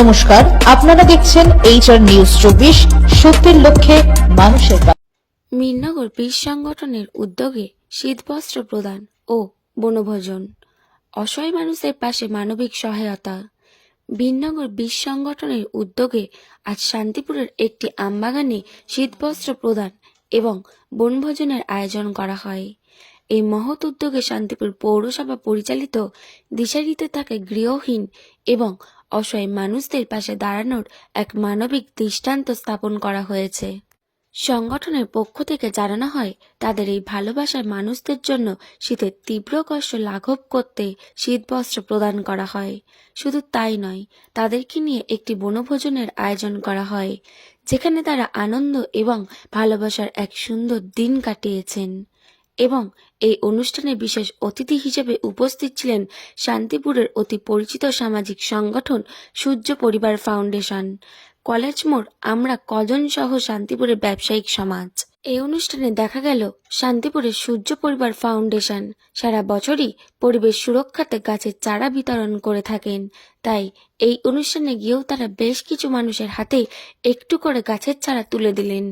নমস্কার, আপনারা দেখছেন এইচআর নিউজ চব্বিশ, সত্যের লক্ষ্যে মানুষের পাশে। মিরনগর বীর সংগঠনের উদ্যোগে শীতবস্ত্র প্রদান ও বনভোজন। অসহায় মানুষের পাশে মানবিক সহায়তা। বীরনগর বীর সংগঠনের উদ্যোগে আজ শান্তিপুরের একটি আমবাগানে শীতবস্ত্র প্রদান এবং বনভোজনের আয়োজন করা হয়। এই মহৎ উদ্যোগে শান্তিপুর পৌরসভা পরিচালিত দিশারিতে থাকে গৃহহীন এবং অসহায় মানুষদের পাশে দাঁড়ানোর এক মানবিক দৃষ্টান্ত স্থাপন করা হয়েছে। সংগঠনের পক্ষ থেকে জানানো হয়, তাদের এই ভালোবাসার মানুষদের জন্য শীতের তীব্র কষ্ট লাঘব করতে শীতবস্ত্র প্রদান করা হয়। শুধু তাই নয়, তাদেরকে নিয়ে একটি বনভোজনের আয়োজন করা হয়, যেখানে তারা আনন্দ এবং ভালোবাসার এক সুন্দর দিন কাটিয়েছেন। এবং এই অনুষ্ঠানে বিশেষ অতিথি হিসেবে উপস্থিত ছিলেন শান্তিপুরের অতি পরিচিত সামাজিক সংগঠন সূর্য পরিবার ফাউন্ডেশন। কলেজ মোড় আমরা কজন সহ শান্তিপুরের ব্যবসায়িক সমাজ। এই অনুষ্ঠানে দেখা গেল শান্তিপুরের সূর্য পরিবার ফাউন্ডেশন। সারা বছরই পরিবেশ সুরক্ষাতে গাছের চারা বিতরণ করে থাকেন। তাই এই অনুষ্ঠানে গিয়েও তারা বেশ কিছু মানুষের হাতে একটু করে গাছের চারা তুলে দিলেন।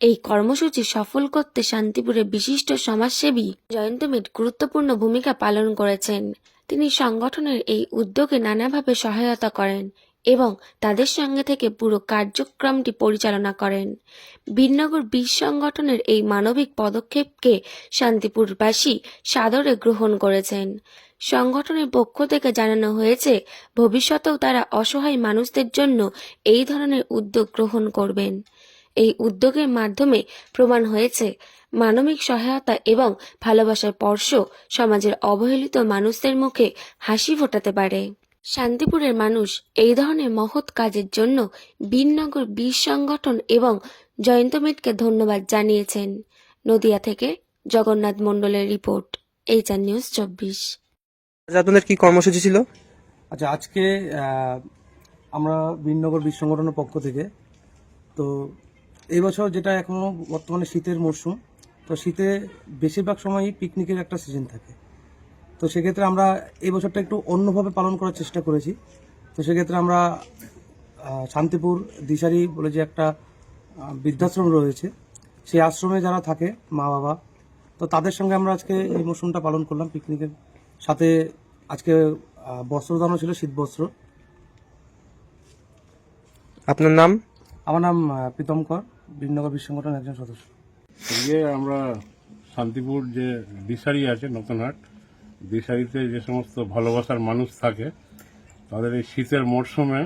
এই কর্মসূচি সফল করতে শান্তিপুরের বিশিষ্ট সমাজসেবী জয়ন্ত মিট গুরুত্বপূর্ণ ভূমিকা পালন করেছেন। তিনি সংগঠনের এই উদ্যোগে নানাভাবে সহায়তা করেন এবং তাদের সঙ্গে থেকে পুরো কার্যক্রমটি পরিচালনা করেন। বীরনগর বীর সংগঠনের এই মানবিক পদক্ষেপকে শান্তিপুরবাসী সাদরে গ্রহণ করেছেন। সংগঠনের পক্ষ থেকে জানানো হয়েছে, ভবিষ্যতেও তারা অসহায় মানুষদের জন্য এই ধরনের উদ্যোগ গ্রহণ করবেন। এই উদ্যোগের মাধ্যমে প্রমাণ হয়েছে মানবিক সহায়তা এবং ভালোবাসার স্পর্শ সমাজের অবহেলিত মানুষদের মুখে হাসি ফোটাতে পারে। শান্তিপুরের মানুষ এই ধরনের মহৎ কাজের জন্য বীরনগর বীর সংগঠন এবং জয়ন্ত মিটকে ধন্যবাদ জানিয়েছেন। নদিয়া থেকে জগন্নাথ মণ্ডলের রিপোর্ট এইচআর নিউজ চব্বিশ। আপনাদের কি কর্মসূচি ছিল? আচ্ছা আজকে আমরা বীরনগর বীর সংগঠনের পক্ষ থেকে তো এই বছর যেটা এখনও বর্তমানে শীতের মরশুম তো শীতে বেশিরভাগ সময়ই পিকনিকের একটা সিজন থাকে। তো সেক্ষেত্রে আমরা এই বছরটা একটু অন্যভাবে পালন করার চেষ্টা করেছি। তো সেক্ষেত্রে আমরা শান্তিপুর দিশারি বলে যে একটা বৃদ্ধাশ্রম রয়েছে। সেই আশ্রমে যারা থাকে মা বাবা তো তাদের সঙ্গে আমরা আজকে এই মরশুমটা পালন করলাম পিকনিকের সাথে আজকে বস্ত্রদানও ছিল শীত বস্ত্র। আপনার নাম? আমার নাম আহ, প্রীতম কর। বীরনগর বিশ্ব সংগঠনের একজন সদস্য। আজকে আমরা শান্তিপুর যে দিশারি আছে, নতুনহাট, দিশারিতে যে সমস্ত ভালোবাসার মানুষ থাকে, তাদের এই শীতের মরশুমে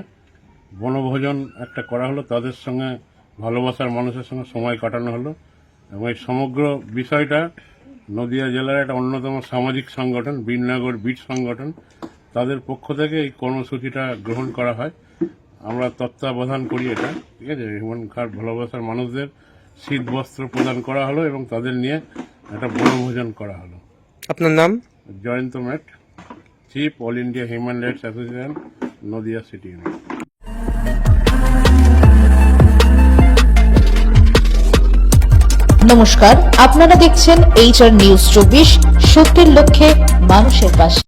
বনভোজন একটা করা হলো, তাদের সঙ্গে ভালোবাসার মানুষের সঙ্গে সময় কাটানো হলো এবং এই সমগ্র বিষয়টা নদিয়া জেলার একটা অন্যতম সামাজিক সংগঠন বীরনগর বীর সংগঠন, তাদের পক্ষ থেকে এই কর্মসূচিটা গ্রহণ করা হয়। আমরা তত্ত্বাবধান করি এটা ঠিক আছে? হিউম্যান কার্ড ভালোবাসার মানুষদের শীত বস্ত্র প্রদান করা হলো এবং তাদের নিয়ে একটা বনভোজন করা হলো। আপনার নাম? Jayanta mat chief all India human rights association Nadia city unit নমস্কার আপনারা দেখছেন এইচআর নিউজ চব্বিশ সত্যের লক্ষ্যে মানুষের পাশে